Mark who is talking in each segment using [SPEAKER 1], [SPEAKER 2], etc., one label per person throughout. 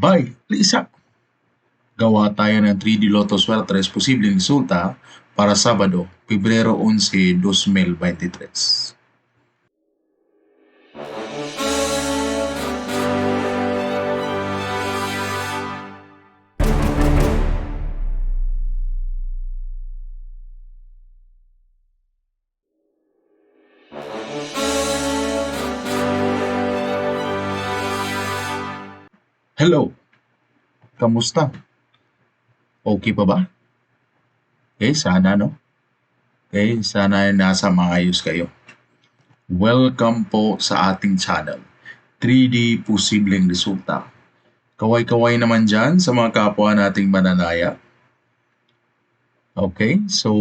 [SPEAKER 1] by Lisa. Gawa tayo ng 3D Lotto Swertres posibleng resulta para Sabado, Pebrero 11, 2023. Hello! Kamusta? Okay pa ba? Okay, sana no? Okay, sana nasa maayos kayo. Welcome po sa ating channel, 3D Posibleng Resulta. Kaway-kaway naman dyan sa mga kapwa nating mananaya. Okay, so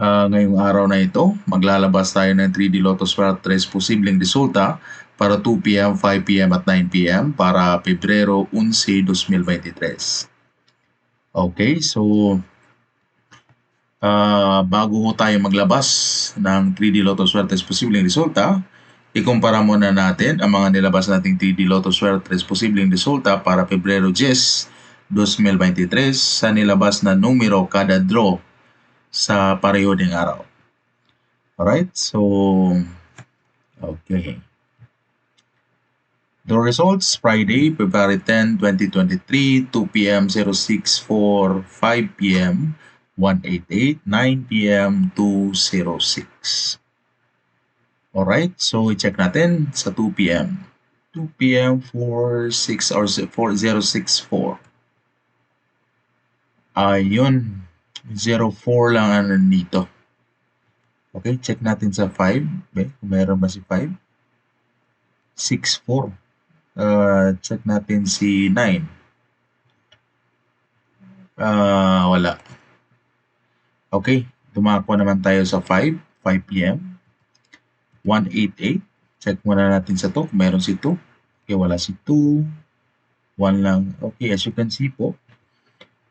[SPEAKER 1] uh, ngayong araw na ito, maglalabas tayo ng 3D Lotus 3 posibleng resulta para 2 p.m., 5 p.m. at 9 p.m. para Pebrero 11, 2023. Okay, so uh, bago ho tayo maglabas ng 3D Lotto Swerte posibleng resulta, ikumpara muna natin ang mga nilabas nating 3D Lotto Swerte posibleng resulta para Pebrero 10, 2023 sa nilabas na numero kada draw sa pareho ding araw. Alright, so okay. The results, Friday, February 10, 2023, 2 p.m. 064, 5 p.m. 188, 9 p.m. 206. Alright, so i-check natin sa 2 p.m. 2 p.m. 46 or 4064. Ayun, 04 lang ano nandito. Okay, check natin sa 5. Okay, meron ba si 5? 64. Uh, check natin si 9. Uh, ah, wala. Okay, dumako naman tayo sa 5, 5 p.m. 188. Check muna natin sa 2 meron si 2. Okay, wala si 2. 1 lang. Okay, as you can see po,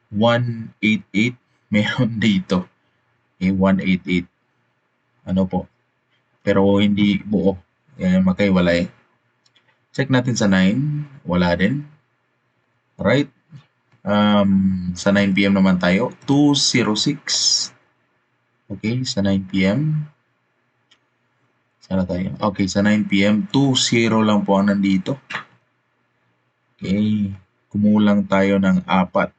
[SPEAKER 1] 188 meron dito. Okay, 188. Ano po? Pero hindi buo. Yan, wala eh. Check natin sa 9. Wala din. Right. Um, sa 9 p.m. naman tayo. 206. Okay, sa 9 p.m. Sana tayo? Okay, sa 9 p.m. 2-0 lang po ang nandito. Okay. Kumulang tayo ng 4.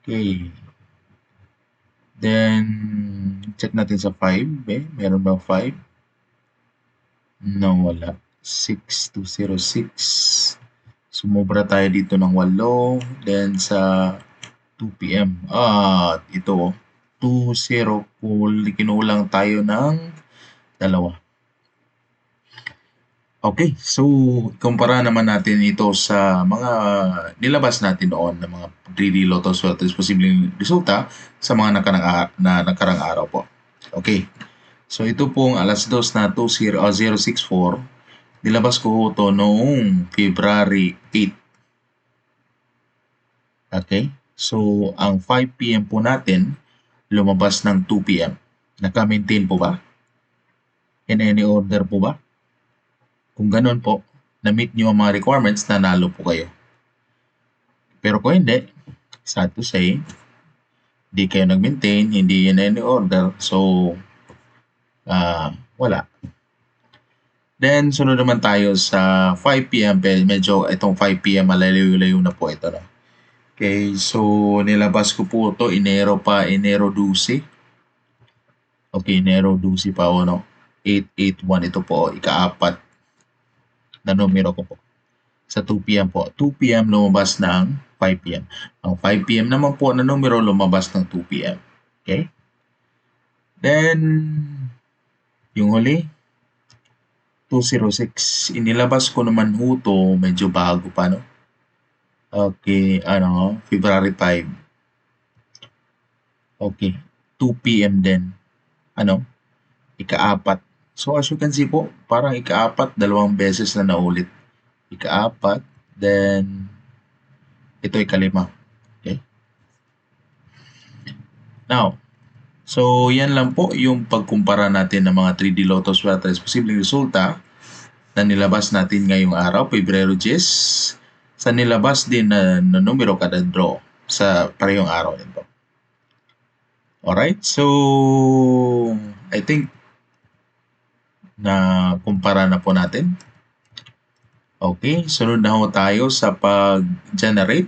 [SPEAKER 1] Okay. Then, check natin sa 5. Eh, meron ba 5? No, wala. 6206. Sumobra tayo dito ng 8. Then sa 2 p.m. Ah, ito 20 kinulang tayo ng dalawa. Okay, so kumpara naman natin ito sa mga nilabas natin noon ng mga 3D Lotto Swelters posibleng resulta sa mga nakarang, na nakarang araw po. Okay. So ito pong alas 2 na 20, uh, 064, nilabas ko ito noong February 8. Okay? So ang 5 p.m. po natin lumabas ng 2 p.m. Naka-maintain po ba? In any order po ba? Kung ganun po, na-meet nyo ang mga requirements, nanalo po kayo. Pero kung hindi, sad to say, hindi kayo nag-maintain, hindi in any order, so uh, wala. Then, sunod naman tayo sa 5 p.m. Medyo itong 5 p.m. malayo-layo na po ito. No? Okay, so nilabas ko po ito, Enero pa, Enero 12. Okay, Enero 12 pa o no? 881 ito po, ikaapat na numero ko po. Sa 2 p.m. po. 2 p.m. lumabas ng 5 p.m. Ang 5 p.m. naman po na numero lumabas ng 2 p.m. Okay? Then, yung huli, 206. Inilabas ko naman ho to, medyo bago pa, no? Okay, ano, February 5. Okay, 2 p.m. din. Ano? Ikaapat. So as you can see po, parang ikaapat, dalawang beses na naulit. Ikaapat, then ito ikalima. Okay? Now, So, yan lang po yung pagkumpara natin ng mga 3D Lotto Sweaters posibleng resulta na nilabas natin ngayong araw, Pebrero 10, sa nilabas din na, na numero kada draw sa parehong araw nito. Alright, so I think na kumpara na po natin. Okay, sunod na ho tayo sa pag-generate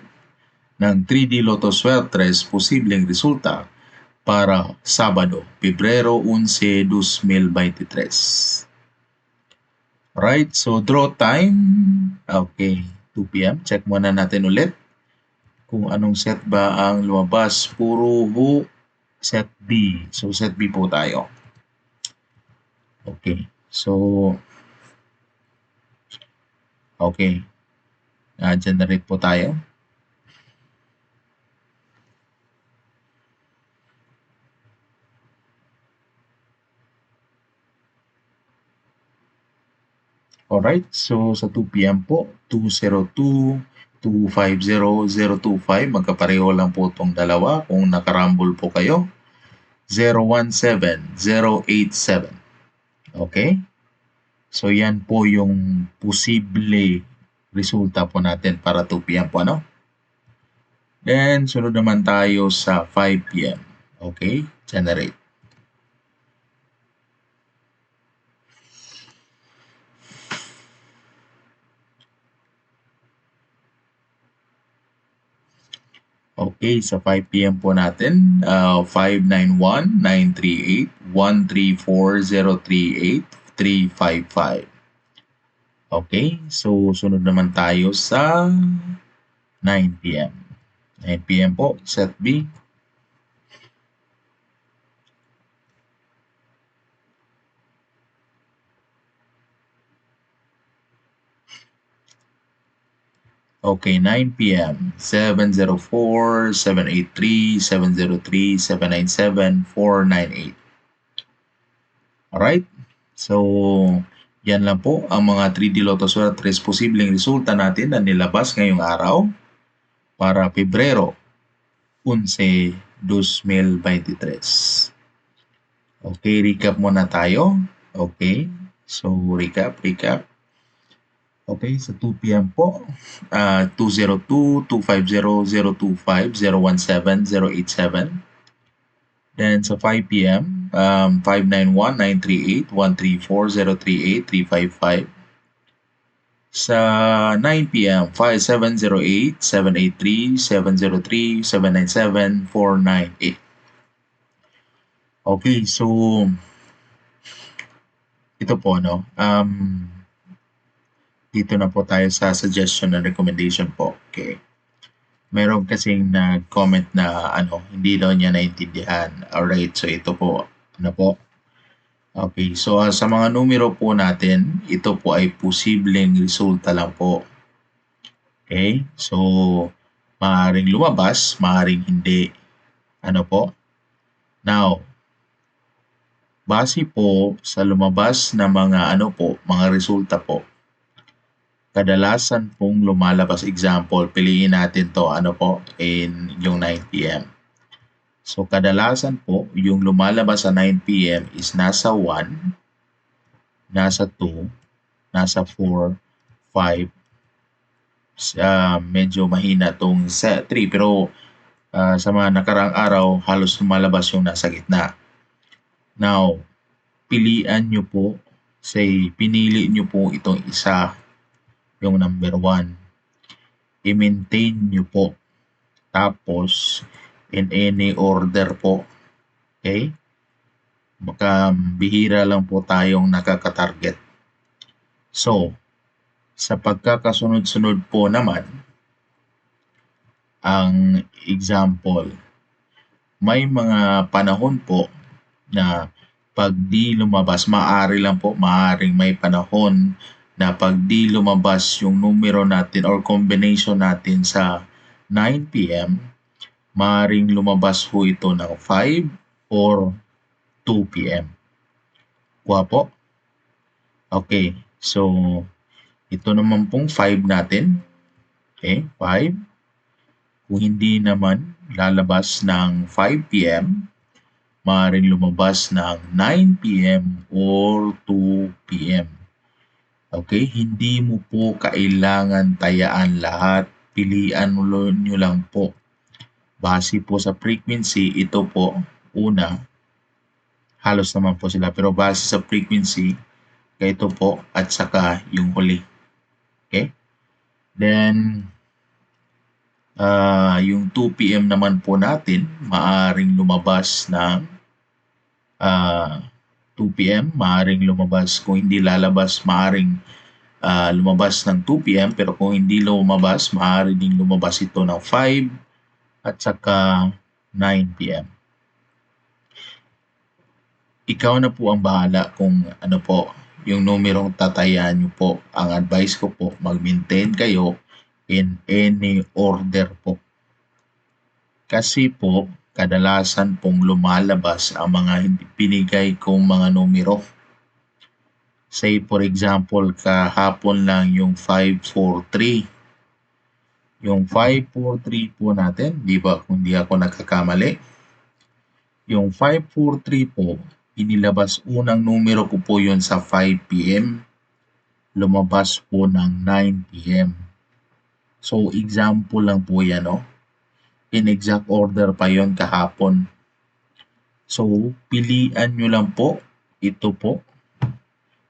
[SPEAKER 1] ng 3D Lotto Suertres posibleng resulta para Sabado, Pebrero 11, 2023. Right, so draw time. Okay, 2 p.m. Check muna natin ulit kung anong set ba ang lumabas. Puro ho set B. So set B po tayo. Okay, so Okay. Uh, generate po tayo. Alright, so sa 2 p.m. po, 202, 250, 025, magkapareho lang po itong dalawa. Kung nakarambol po kayo, 017, 087. Okay? So yan po yung posible resulta po natin para 2 p.m. po ano. Then sunod naman tayo sa 5 p.m. Okay, generate. Okay, sa 5 p.m. po natin, uh, 591-938-134038 355. Okay, so sunod naman tayo sa 9 p.m. 9 p.m. po, set B. Okay, 9 p.m. 704, 783, 703, 797, 498. Alright? So, yan lang po ang mga 3D Lotto Suertes posibleng resulta natin na nilabas ngayong araw para Pebrero 11, 2023. Okay, recap muna tayo. Okay, so recap, recap. Okay, sa 2 p.m. po, uh, 202, 250, 025, 017, 087. Then sa 5 p.m., um, 591-938-134-038-355. Sa 9 p.m., 5708, 783, 703, 797, 498. Okay, so ito po no. Um dito na po tayo sa suggestion and recommendation po. Okay meron kasing nag-comment na ano, hindi daw niya naintindihan. Alright, so ito po, ano po. Okay, so uh, sa mga numero po natin, ito po ay posibleng resulta lang po. Okay, so maaaring lumabas, maaaring hindi. Ano po? Now, base po sa lumabas na mga ano po, mga resulta po, kadalasan pong lumalabas example, piliin natin to ano po in yung 9 p.m. So kadalasan po yung lumalabas sa 9 p.m. is nasa 1, nasa 2, nasa 4, 5, uh, medyo mahina tong 3 pero uh, sa mga nakarang araw halos lumalabas yung nasa gitna. Now, pilian nyo po, say pinili nyo po itong isa yung number 1. I-maintain nyo po. Tapos, in any order po. Okay? Baka bihira lang po tayong nakaka-target. So, sa pagkakasunod-sunod po naman, ang example, may mga panahon po na pag di lumabas, maaari lang po, maaring may panahon na pag di lumabas yung numero natin or combination natin sa 9 p.m., maaaring lumabas ho ito ng 5 or 2 p.m. Kuha po? Okay, so ito naman pong 5 natin. Okay, 5. Kung hindi naman lalabas ng 5 p.m., maaaring lumabas ng 9 p.m. or 2 p.m. Okay, hindi mo po kailangan tayaan lahat. Pilian nyo lang po. Base po sa frequency, ito po, una, halos naman po sila. Pero base sa frequency, ito po, at saka yung huli. Okay? Then, uh, yung 2 p.m. naman po natin, maaring lumabas ng uh, 2 p.m. Maaring lumabas, kung hindi lalabas, maaring uh, lumabas ng 2 p.m. Pero kung hindi lumabas, maaari ding lumabas ito ng 5 at saka 9 p.m. Ikaw na po ang bahala kung ano po yung numerong tatayan nyo po. Ang advice ko po, mag-maintain kayo in any order po. Kasi po, kadalasan pong lumalabas ang mga pinigay kong mga numero. Say for example, kahapon lang yung 543. Yung 543 po natin, di ba kung di ako nagkakamali? Yung 543 po, inilabas unang numero ko po yun sa 5 p.m. Lumabas po ng 9 p.m. So example lang po yan, no? In exact order pa yon kahapon. So, pilian nyo lang po. Ito po.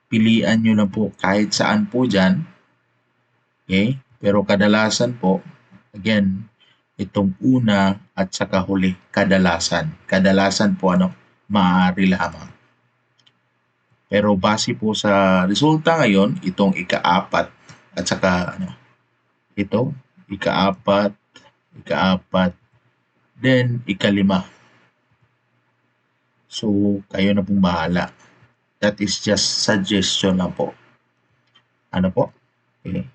[SPEAKER 1] Pilian nyo lang po kahit saan po dyan. Okay? Pero kadalasan po, again, itong una at saka huli, kadalasan. Kadalasan po ano, maaari lamang. Pero base po sa resulta ngayon, itong ikaapat at saka ano, ito, ikaapat, ikaapat, then ikalima. So, kayo na pong bahala. That is just suggestion lang po. Ano po? Okay.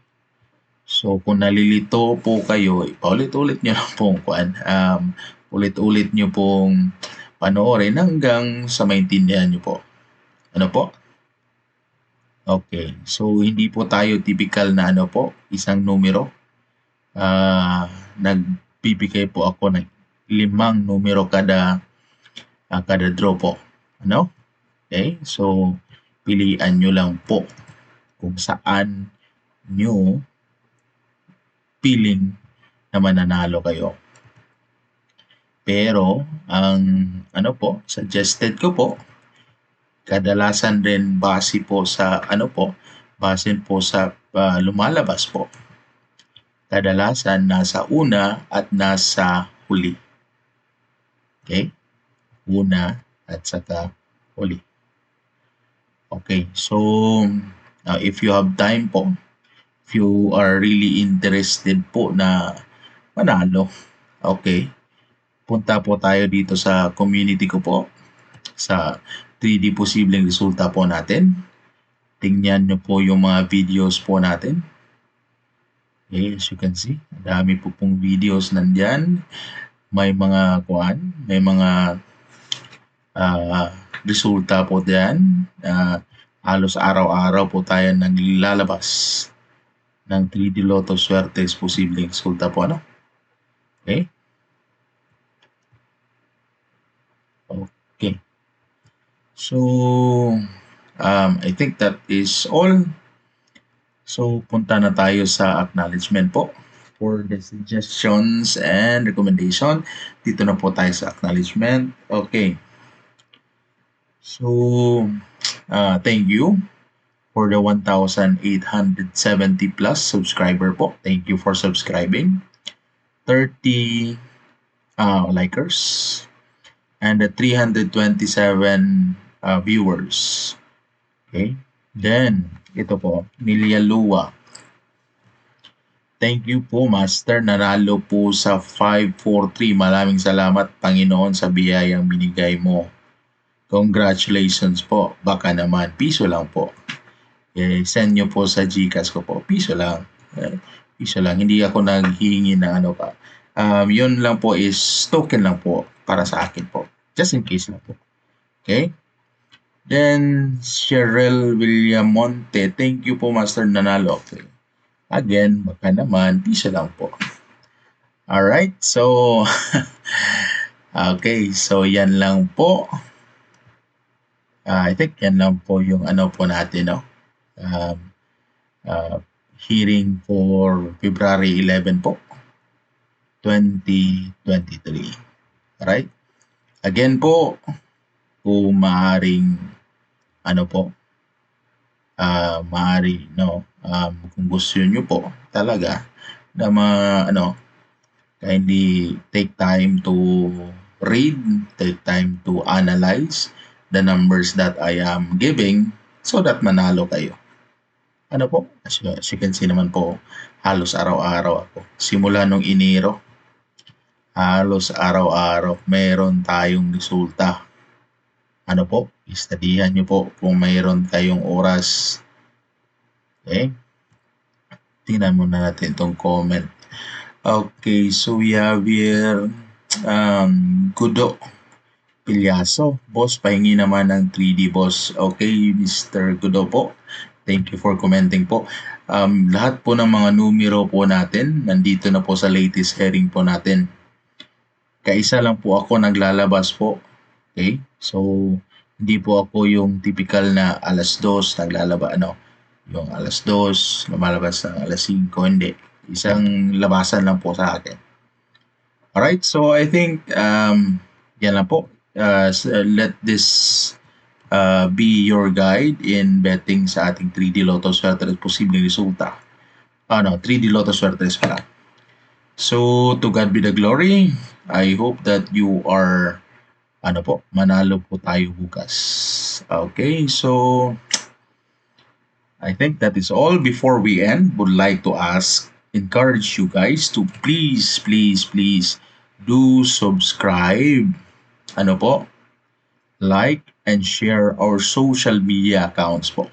[SPEAKER 1] So, kung nalilito po kayo, paulit-ulit nyo lang pong kuan. Um, ulit-ulit nyo pong panoorin hanggang sa maintindihan nyo po. Ano po? Okay. So, hindi po tayo typical na ano po, isang numero. Uh, nagbibigay po ako ng limang numero kada uh, kada draw po. Ano? Okay? So, pilian nyo lang po kung saan nyo piling na mananalo kayo. Pero, ang ano po, suggested ko po, kadalasan rin base po sa ano po, base po sa uh, lumalabas po kadalasan nasa una at nasa huli. Okay? Una at saka huli. Okay, so uh, if you have time po, if you are really interested po na manalo, okay, punta po tayo dito sa community ko po, sa 3D posibleng resulta po natin. Tingnan nyo po yung mga videos po natin as you can see, dami po pong videos nandyan. May mga kuan, may mga uh, resulta po diyan. Uh, halos araw-araw po tayo naglalabas ng 3D Lotto Swertes posibleng resulta po ano. Okay? Okay. So, um, I think that is all. So, punta na tayo sa acknowledgement po for the suggestions and recommendation. Dito na po tayo sa acknowledgement. Okay. So, uh, thank you for the 1,870 plus subscriber po. Thank you for subscribing. 30 uh, likers and the 327 uh, viewers. Okay. Then, ito po, Lua. Thank you po, Master. Nanalo po sa 543. Maraming salamat, Panginoon, sa biyayang binigay mo. Congratulations po. Baka naman, piso lang po. Eh, send nyo po sa Gcash ko po. Piso lang. Eh, piso lang. Hindi ako naghihingi ng ano pa. Um, yun lang po is token lang po para sa akin po. Just in case lang po. Okay? Then, Cheryl Villamonte. Thank you po, Master Nanalo. Okay. Again, baka naman, piso lang po. Alright, so, okay, so yan lang po. Uh, I think yan lang po yung ano po natin, no? Um, uh, hearing for February 11 po, 2023. Alright? Again po, kung maaring ano po, ah maaari, no, um, kung gusto nyo po talaga na ma, ano, kindly take time to read, take time to analyze the numbers that I am giving so that manalo kayo. Ano po? As you, as you can see naman po, halos araw-araw ako. Simula nung Enero, halos araw-araw meron tayong resulta. Ano po? Istadihan nyo po kung mayroon kayong oras. Okay? Tingnan muna natin itong comment. Okay, so we have here um, Gudo Pilyaso. Boss, pahingi naman ng 3D boss. Okay, Mr. Gudo po. Thank you for commenting po. Um, lahat po ng mga numero po natin, nandito na po sa latest hearing po natin. Kaisa lang po ako naglalabas po. Okay? So, hindi po ako yung typical na alas 2 naglalaba, ano, yung alas 2, lumalabas ng alas 5, hindi. Isang labasan lang po sa akin. Alright, so I think um, yan lang po. Uh, uh, let this uh, be your guide in betting sa ating 3D Lotto Swerte at posibleng resulta. Ano, 3D Lotto Swerte pala. So, to God be the glory. I hope that you are, ano po, manalo po tayo bukas. Okay, so, I think that is all. Before we end, would like to ask, encourage you guys to please, please, please do subscribe. Ano po? Like and share our social media accounts po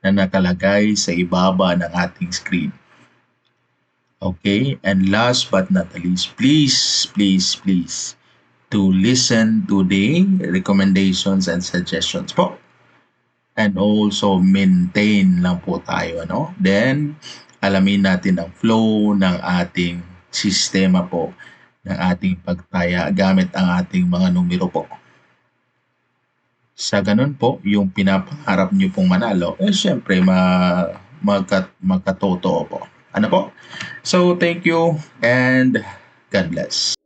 [SPEAKER 1] na nakalagay sa ibaba ng ating screen. Okay? And last but not least, please, please, please to listen to the recommendations and suggestions po. And also maintain lang po tayo, ano? Then, alamin natin ang flow ng ating sistema po ng ating pagtaya gamit ang ating mga numero po. Sa ganun po, yung pinapangarap nyo pong manalo, eh syempre ma magka, magkatotoo po. Ano po? So, thank you and God bless.